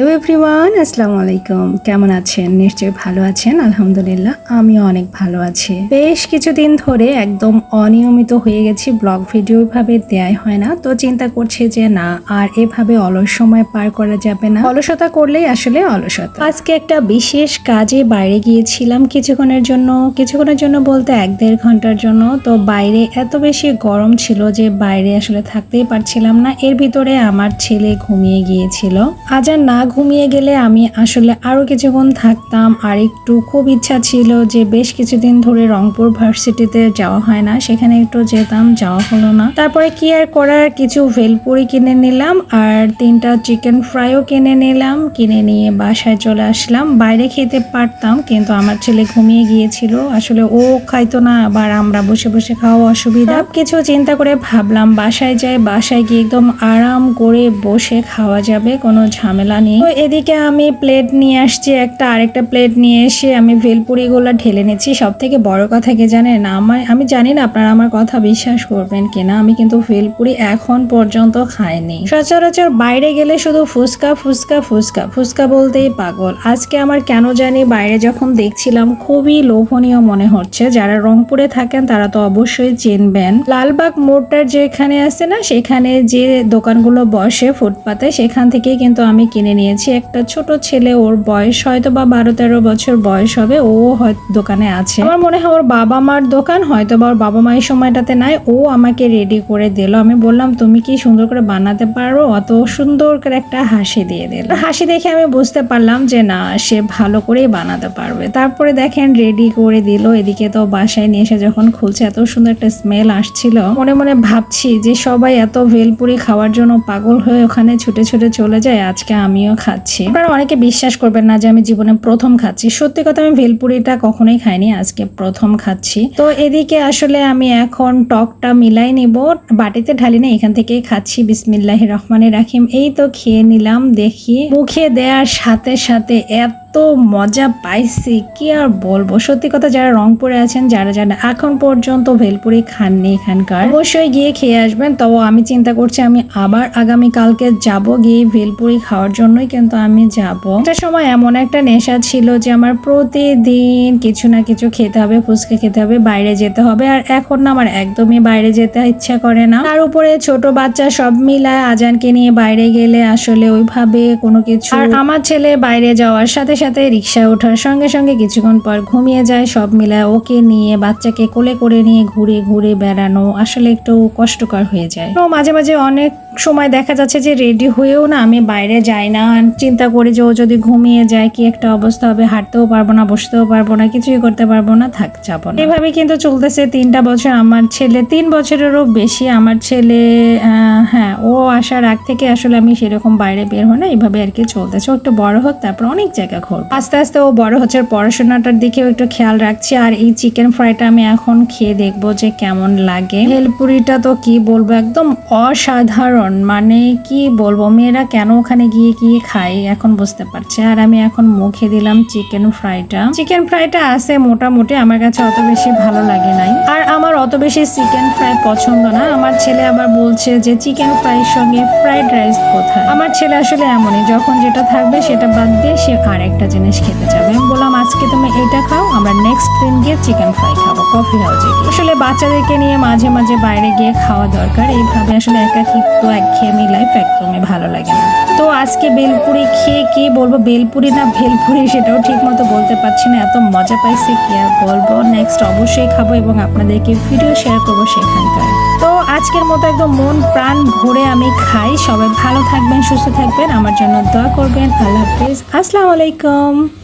Hello everyone আসসালামু আলাইকুম। কেমন আছেন? নিশ্চয়ই ভালো আছেন, আলহামদুলিল্লাহ আমি অনেক ভালো আছি। বেশ কিছুদিন ধরে একদম অনিয়মিত হয়ে গেছি, ব্লগ ভিডিও ভাবে দেয়াই হয় না। তো চিন্তা করছি যে না, আর এভাবে অলস সময় পার করা যাবে না। অলসতা করলেই আসলে অলসতা। আজকে একটা বিশেষ কাজে বাইরে গিয়েছিলাম কিছুক্ষণের জন্য। কিছুক্ষণের জন্য বলতে এক দেড় ঘণ্টার জন্য। তো বাইরে এত বেশি গরম ছিল যে বাইরে আসলে থাকতেই পারছিলাম না। এর ভিতরে আমার ছেলে ঘুমিয়ে গিয়েছিল। আজ আর না ঘুমিয়ে গেলে আমি আসলে আরও কিছুক্ষণ থাকতাম। আর একটু খুব ইচ্ছা ছিল যে বেশ কিছুদিন ধরে রংপুর ভার্সিটিতে যাওয়া হয় না সেখানে একটু যেতাম যাওয়া হলো না। তারপরে কি আর করার? কিছু ভেলপুরি কিনে নিলাম আর তিনটা চিকেন ফ্রাইও কিনে নিলাম কিনে নিয়ে বাসায় চলে আসলাম। বাইরে খেতে পারতাম কিন্তু আমার ছেলে ঘুমিয়ে গিয়েছিল। আসলে ও খাইতো না আবার আমরা বসে বসে খাওয়া অসুবিধা। কিছু চিন্তা করে ভাবলাম বাসায় যাই বাসায় গিয়ে একদম আরাম করে বসে খাওয়া যাবে কোনো ঝামেলা নেই। তো এদিকে আমি প্লেট নিয়ে আসছি, একটা আরেকটা প্লেট নিয়ে এসে আমি ভেলপুরিগুলো ঢেলে নিচ্ছি। সব থেকে বড় কথা কি জানেন? আমার, আমি জানি না আপনারা আমার কথা বিশ্বাস করবেন কিনা। আমি কিন্তু ভেলপুরি এখন পর্যন্ত খাইনি। সচরাচর বাইরে গেলে শুধু ফুচকা ফুচকা ফুচকা ফুচকা বলতেই পাগল। আজকে আমার কেন জানি বাইরে যখন দেখছিলাম, খুবই লোভনীয় মনে হচ্ছে। যারা রংপুরে থাকেন, তারা তো অবশ্যই চিনবেন। লালবাগ মোড়টার যেখানে আছে না, সেখানে যে দোকানগুলো বসে ফুটপাতে, সেখান থেকেই কিন্তু আমি কিনে নিয়েছি একটা ছোট ছেলে ওর বয়স হয়তো বা বারো তেরো বছর বয়স হবে, ও হয়তো দোকানে আছে। আমার মনে হয় ওর বাবা মার দোকান হয়তো বা ওর বাবা মায়ের সময়টাতে নাই, ও আমাকে রেডি করে দিল। আমি বললাম, তুমি কি সুন্দর করে বানাতে পারো? অত সুন্দর করে একটা হাসি দিয়ে দিল। হাসি দেখে আমি বুঝতে পারলাম যে, না, সে ভালো করেই বানাতে পারবে। তারপরে দেখেন রেডি করে দিল। এদিকে তো বাসায় নিয়ে এসে যখন খুলছে, এত সুন্দর একটা স্মেল আসছিল। মনে মনে ভাবছি যে, সবাই এত ভেলপুরি খাওয়ার জন্য পাগল হয়ে ওখানে ছুটে ছুটে চলে যায়। আজকে আমিও খাচ্ছি। আপনারা অনেকে বিশ্বাস করবেন না যে আমি জীবনে প্রথম খাচ্ছি। সত্যি কথা আমি ভেলপুরিটা কখনোই খাইনি, আজকে প্রথম খাচ্ছি। তো এদিকে আসলে আমি এখন টকটা মিলাই নিব, বাটিতে ঢালি না এখান থেকেই খাচ্ছি। বিসমিল্লাহ রহমানের রাখিম এই তো খেয়ে নিলাম, দেখি। মুখে দেওয়ার সাথে সাথে এত মজা পাইছি, কি আর বলব? সত্যি কথা, যারা রংপুরে আছেন, যারা যারা এখন পর্যন্ত ভেলপুরি খাননি এখানকার, অবশ্যই গিয়ে খেয়ে আসবেন। তবে আমি চিন্তা করছি, আমি আবার আগামী কালকে যাব গিয়ে ভেলপুরি খাওয়ার জন্যই, কিন্তু আমি যাব। একটা সময় এমন একটা নেশা ছিল যে, আমার প্রতিদিন কিছু না কিছু খেতে হবে, ফুচকা খেতে হবে, বাইরে যেতে হবে, আর এখন না আমার একদমই বাইরে যেতে ইচ্ছা করে না। তার উপরে ছোট বাচ্চা সব মিলায় আজানকে নিয়ে বাইরে গেলে আসলে ওইভাবে কোনো কিছু আর আমার ছেলে বাইরে যাওয়ার সাথে সাথে রিক্সায় ওঠার সঙ্গে সঙ্গে কিছুক্ষণ পর ঘুমিয়ে যায়, সব মিলায় ওকে নিয়ে বাচ্চাকে কোলে করে নিয়ে ঘুরে ঘুরে বেড়ানো আসলে একটু কষ্টকর হয়ে যায়। মাঝে মাঝে অনেক সময় দেখা যাচ্ছে যে রেডি হয়েও না, আমি বাইরে যাই না। চিন্তা করি যে ও যদি ঘুমিয়ে যায়, কি একটা অবস্থা হবে, হাঁটতেও পারব না, বসতেও পারব না, কিছুই করতে পারব না, থাক, যাব না। এভাবে কিন্তু চলতেছে তিনটা বছর। আমার ছেলে তিন বছরেরও বেশি। আমার ছেলে হ্যাঁ ও আসার আগ থেকে আসলে আমি সেরকম বাইরে বের হই না, এইভাবে আর কি চলতেছে। ও একটু বড় হোক, তারপর অনেক জায়গা ঘুরবো। আস্তে আস্তে ও বড় হচ্ছে পড়াশোনাটার দিকেও একটু খেয়াল রাখছি। আর এই চিকেন ফ্রাইটা আমি এখন খেয়ে দেখব যে কেমন লাগে। ভেলপুরিটা তো কি বলব, একদম অসাধারণ। মানে কি বলব, মেয়েরা কেন ওখানে গিয়ে গিয়ে খায় এখন বুঝতে পারছে। আর আমি এখন মুখে দিলাম চিকেন ফ্রাইটা চিকেন ফ্রাইটা আছে মোটামুটি, আমার কাছে অত বেশি ভালো লাগে নাই। আর আমার অত বেশি চিকেন ফ্রাই পছন্দ না। আমার ছেলে আবার বলছে যে চিকেন ফ্রাইয়ের সঙ্গে ফ্রাইড রাইস কোথায়? আমার ছেলে আসলে এমনই, যখন যেটা থাকবে সেটা বাদ দিয়ে সে আর একটা জিনিস খেতে যাবে। আমি বললাম, আজকে তুমি এটা খাও, আমরা নেক্সট দিন গিয়ে চিকেন ফ্রাই খাব কফি হাউসে আসলে বাচ্চাদেরকে নিয়ে মাঝে মাঝে বাইরে গিয়ে খাওয়া দরকার। এইভাবে আসলে একাকিত্ব, একঘেয়েমি লাইফ একদমই ভালো লাগে না। তো আজকে বেলপুরি খেয়ে কি বলব, বেলপুরি না ভেলপুরি সেটাও ঠিক মতো বলতে পারছি না, এত মজা পাইছি, কি আর বলব। নেক্সট অবশ্যই খাব এবং আপনাদেরকে ভিডিও শেয়ার করব সেখানকার। তো আজকের মতো একদম মন প্রাণ ভরে আমি খাই। সবাই ভালো থাকবেন, সুস্থ থাকবেন। আমার জন্য দোয়া করবেন। আল্লাহ হাফিজ। আসসালামু আলাইকুম।